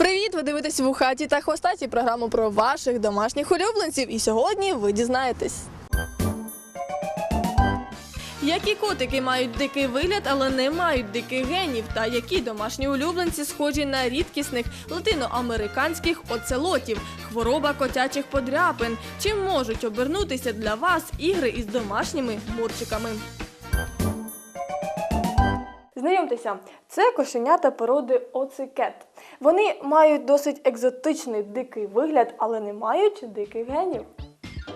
Привіт! Ви дивитесь в хаті та хвостаті програму про ваших домашніх улюбленців. І сьогодні ви дізнаєтесь. Які котики мають дикий вигляд, але не мають диких генів, та які домашні улюбленці схожі на рідкісних латиноамериканських оцелотів, хвороба котячих подряпин, чим можуть обернутися для вас ігри із домашніми мурчиками. Знайомтеся, це кошенята породи оцикет. Вони мають досить екзотичний дикий вигляд, але не мають диких генів.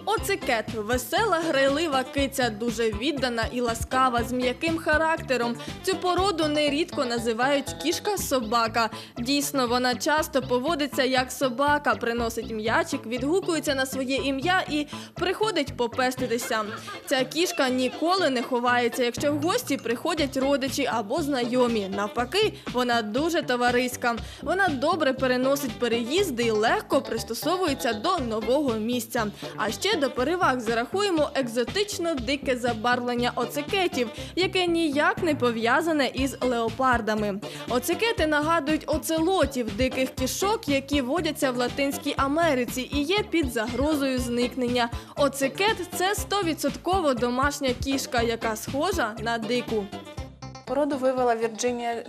Оцикет весела, грайлива киця, дуже віддана і ласкава з м'яким характером. Цю породу нерідко називають кішка-собака. Дійсно, вона часто поводиться як собака, приносить м'ячик, відгукується на своє ім'я і приходить попеститися. Ця кішка ніколи не ховається, якщо в гості приходять родичі або знайомі. Навпаки, вона дуже товариська. Вона добре переносить переїзди і легко пристосовується до нового місця. А ще до переваг зарахуємо екзотично дике забарвлення оцикетів, яке ніяк не пов'язане із леопардами. Оцикети нагадують оцелотів диких кішок, які водяться в Латинській Америці і є під загрозою зникнення. Оцикет це 100% домашня кішка, яка схожа на дику. Породу вивела Вірджинія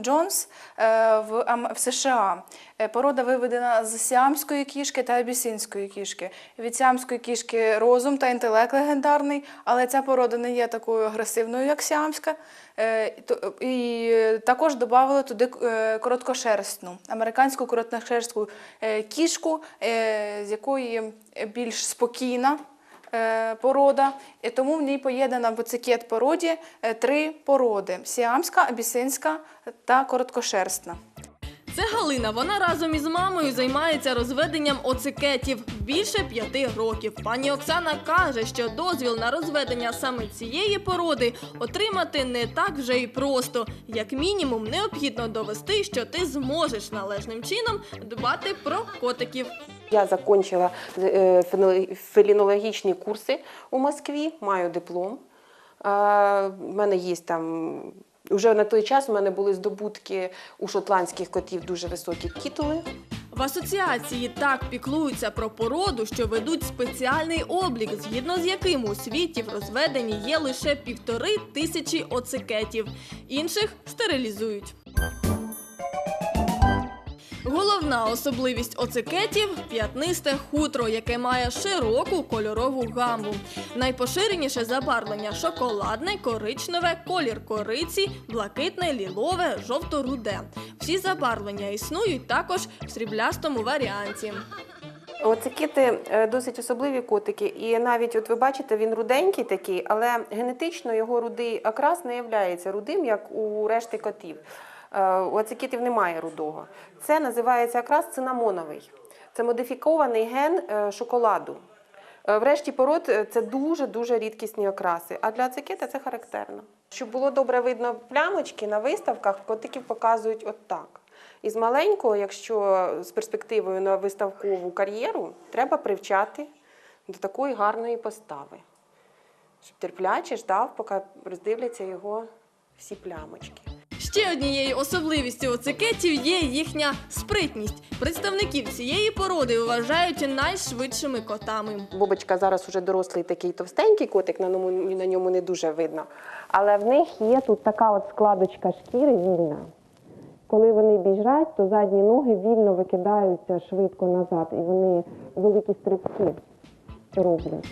Джонс е, в, США. Е, Порода виведена з сіамської кішки та абісинської кішки. Від сіамської кішки розум та інтелект легендарний, але ця порода не є такою агресивною, як сіамська. Е, І також додали туди короткошерстну, американську короткошерстку е, кішку, з якої більш спокійна порода, і тому в ній поєднана в цикет породі е, три породи: сіамська, абісинська та короткошерстна. Це Галина. Вона разом із мамою займається розведенням оцикетів більше п'яти років. Пані Оксана каже, що дозвіл на розведення саме цієї породи отримати не так вже й просто. Як мінімум, необхідно довести, що ти зможеш належним чином дбати про котиків. Я закончила е, фелінологічні курси у Москві, маю диплом. У мене є там. Уже на той час у мене були здобутки у шотландських котів дуже високі титули. В асоціації так піклуються про породу, що ведуть спеціальний облік, згідно з яким у світі в розведенні є лише півтори тисячі оцикетів. Інших стерилізують. Головна особливість оцикетів п'ятнисте хутро, яке має широку кольорову гаму. Найпоширеніше забарвлення шоколадне, коричневе, колір кориці, блакитне, лілове, жовто-руде. Всі забарвлення існують також в сріблястому варіанті. Оцикіти е, досить особливі котики, і навіть от ви бачите, він руденький такий, але генетично його рудий окрас не є рудим, як у решти котів. Е, У оцикітів немає рудого. Це називається окрас цинамоновий. Це модифікований ген е, шоколаду. Е, В решті пород це дуже-дуже рідкісні окраси, а для ацикета це характерно. Щоб було добре видно плямочки на виставках, котиків показують отак. Із маленького, якщо з перспективою на виставкову кар'єру, треба привчати до такої гарної постави. Щоб терпляче ждав, поки роздивляться його всі плямочки. Ще однією особливістю оцикетів є їхня спритність. Представників цієї породи вважають найшвидшими котами. Бобочка зараз уже дорослий такий товстенький котик, на ньому, на ньому не дуже видно. Але в них є тут така от складочка шкіри вільна. Коли вони біжать, то задні ноги вільно викидаються швидко назад, і вони великі стрибки роблять.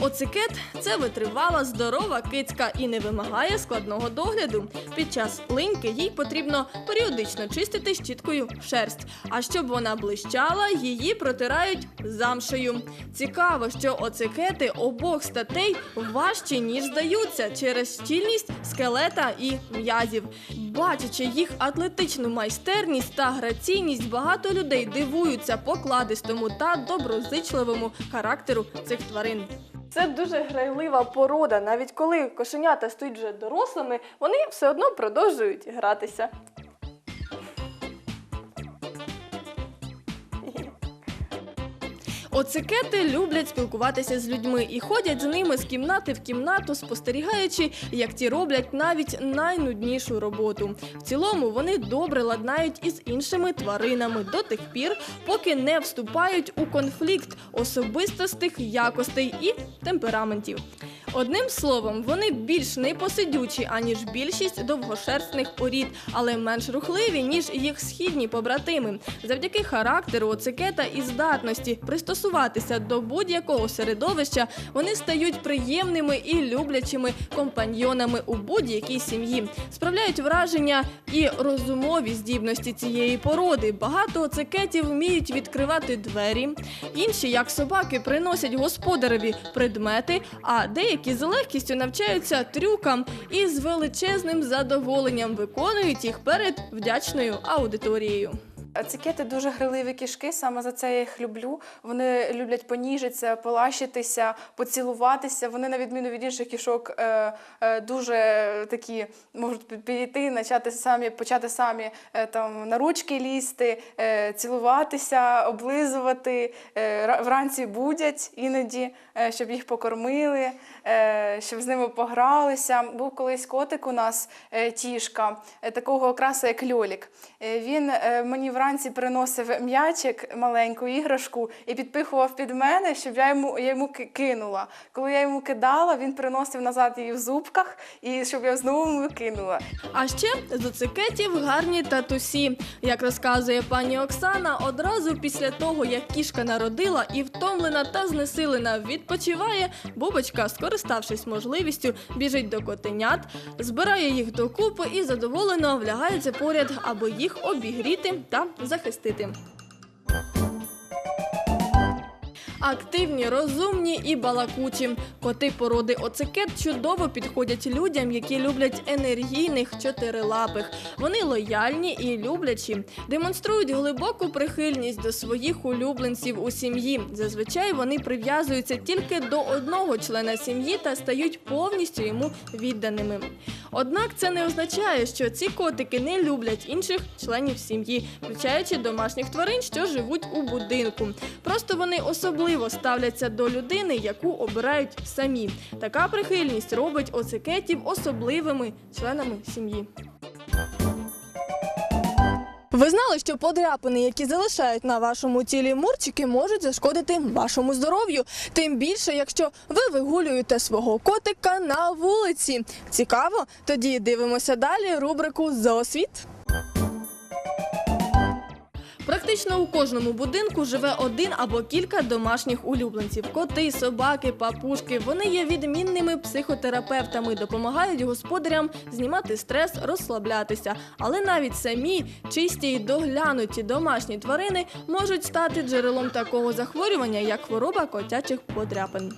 Оцикет це витривала здорова кицька і не вимагає складного догляду. Під час линьки їй потрібно періодично чистити щіткою шерсть. А щоб вона блищала, її протирають замшею. Цікаво, що оцикети обох статей важчі, ніж здаються, через щільність скелета і м'язів. Бачачи їх атлетичну майстерність та граційність, багато людей дивуються покладистому та доброзичливому характеру цих тварин. Це дуже грайлива порода. Навіть коли кошенята стають вже дорослими, вони все одно продовжують гратися. Оцикети люблять спілкуватися з людьми і ходять з ними з кімнати в кімнату, спостерігаючи, як ті роблять навіть найнуднішу роботу. В цілому вони добре ладнають із іншими тваринами до тих пір, поки не вступають у конфлікт особистостих якостей і темпераментів. Одним словом, вони більш непосидючі, аніж більшість довгошерстних порід, але менш рухливі, ніж їх східні побратими. Завдяки характеру оцикета і здатності пристосуватися до будь-якого середовища, вони стають приємними і люблячими компаньйонами у будь-якій сім'ї. Справляють враження і розумові здібності цієї породи. Багато оцикетів вміють відкривати двері. Інші, як собаки, приносять господареві предмети, а деякі з легкістю навчаються трюкам і з величезним задоволенням виконують їх перед вдячною аудиторією. Цикети дуже гриливі кішки, саме за це я їх люблю. Вони люблять поніжитися, полащитися, поцілуватися. Вони, на відміну від інших кішок, е, е, дуже такі можуть підійти, почати самі, почати самі е, там на ручки лізти, цілуватися, облизувати. Вранці будять іноді, щоб їх покормили, щоб з ними погралися. Був колись котик у нас тішка, такого окраса, як льолік. Він мені вранці приносив м'ячик, маленьку іграшку, і підпихував під мене, щоб я йому, я йому кинула. Коли я йому кидала, він приносив назад її в зубках, і щоб я знову йому кинула. А ще з оцикетів гарні татусі. Як розказує пані Оксана, одразу після того, як кішка народила і втомлена та знесилена відпочиває, бубочка, скориставшись можливістю, біжить до котенят, збирає їх докупи і задоволено влягається поряд, аби їх обігріти та захистити. Активні, розумні і балакучі. Коти породи оцикет чудово підходять людям, які люблять енергійних чотирилапих. Вони лояльні і люблячі, демонструють глибоку прихильність до своїх улюбленців у сім'ї. Зазвичай вони прив'язуються тільки до одного члена сім'ї та стають повністю йому відданими. Однак це не означає, що ці котики не люблять інших членів сім'ї, включаючи домашніх тварин, що живуть у будинку. Просто вони особливо ставляться до людини, яку обирають самі. Така прихильність робить оцикетів особливими членами сім'ї. Ви знали, що подряпини, які залишають на вашому тілі мурчики, можуть зашкодити вашому здоров'ю. Тим більше, якщо ви вигулюєте свого котика на вулиці. Цікаво? Тоді дивимося далі рубрику Зоосвіт. Практично у кожному будинку живе один або кілька домашніх улюбленців: коти, собаки, папушки. Вони є відмінними психотерапевтами, допомагають господарям знімати стрес, розслаблятися. Але навіть самі чисті й доглянуті домашні тварини можуть стати джерелом такого захворювання, як хвороба котячих подряпин.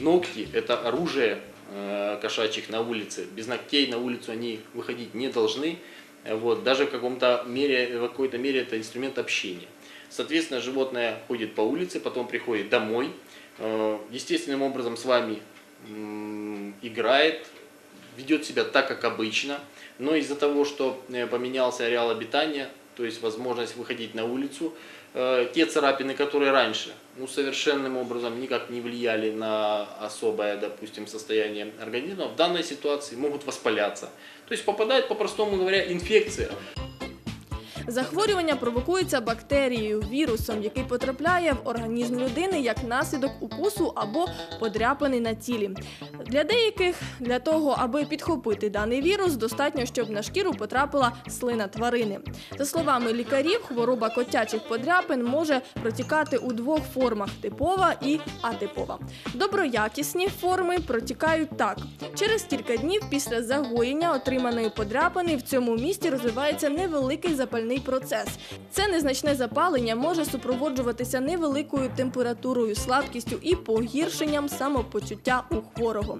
Ногти – это оружие э, кошачьих на улице. Без ногтей на улицу они выходить не должны. Вот, даже в каком-то мере, в какой-то мере это инструмент общения. Соответственно, животное ходит по улице, потом приходит домой, э, естественным образом с вами играет, ведет себя так, как обычно, но из-за того, что э, поменялся ареал обитания, то есть возможность выходить на улицу, э, те царапины, которые раньше ну, совершенным образом никак не влияли на особое, допустим, состояние организма, в данной ситуации могут воспаляться. То есть попадает, по-простому говоря, инфекция. Захворювання провокується бактерією, вірусом, який потрапляє в організм людини як наслідок укусу або подряпини на тілі. Для деяких для того, аби підхопити даний вірус, достатньо, щоб на шкіру потрапила слина тварини. За словами лікарів, хвороба котячих подряпин може протікати у двох формах: типова і атипова. Доброякісні форми протікають так: через кілька днів після загоєння отриманої подряпини в цьому місті розвивається невеликий запальний процес. Це незначне запалення може супроводжуватися невеликою температурою, слабкістю і погіршенням самопочуття у хворого.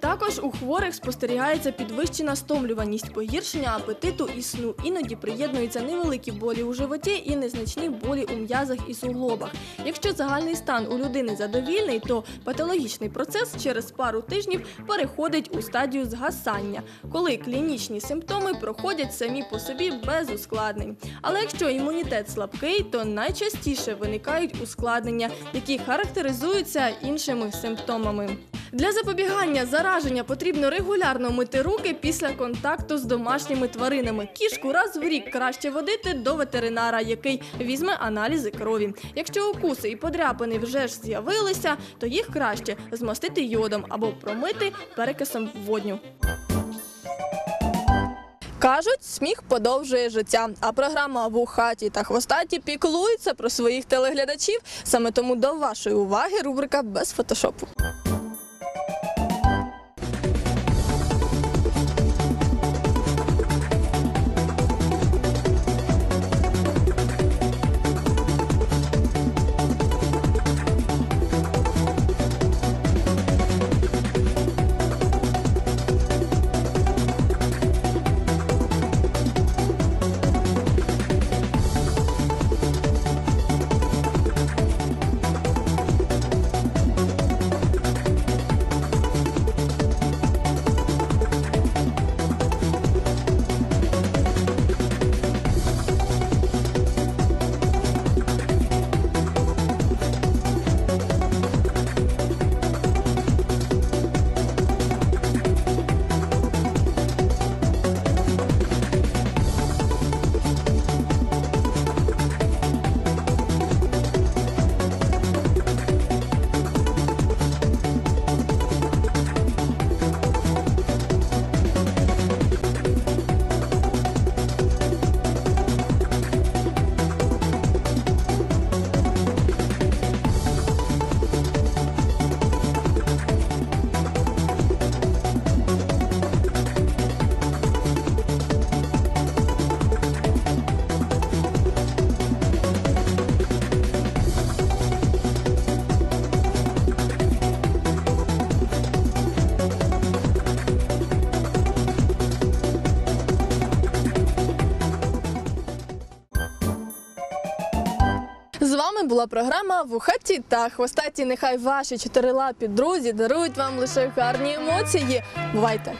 Та Також у хворих спостерігається підвищена стомлюваність, погіршення апетиту і сну. Іноді приєднуються невеликі болі у животі і незначні болі у м'язах і суглобах. Якщо загальний стан у людини задовільний, то патологічний процес через пару тижнів переходить у стадію згасання, коли клінічні симптоми проходять самі по собі без ускладнень. Але якщо імунітет слабкий, то найчастіше виникають ускладнення, які характеризуються іншими симптомами. Для запобігання зараження потрібно регулярно мити руки після контакту з домашніми тваринами. Кішку раз в рік краще водити до ветеринара, який візьме аналізи крові. Якщо укуси і подряпини вже ж з'явилися, то їх краще змастити йодом або промити перекисом водню. Кажуть, сміх подовжує життя, а програма «Вухаті та хвостаті піклується про своїх телеглядачів. Саме тому до вашої уваги рубрика без фотошопу. Була програма Вухаті та хвостаті. Нехай ваші чотирилапі друзі дарують вам лише гарні емоції. Бувайте!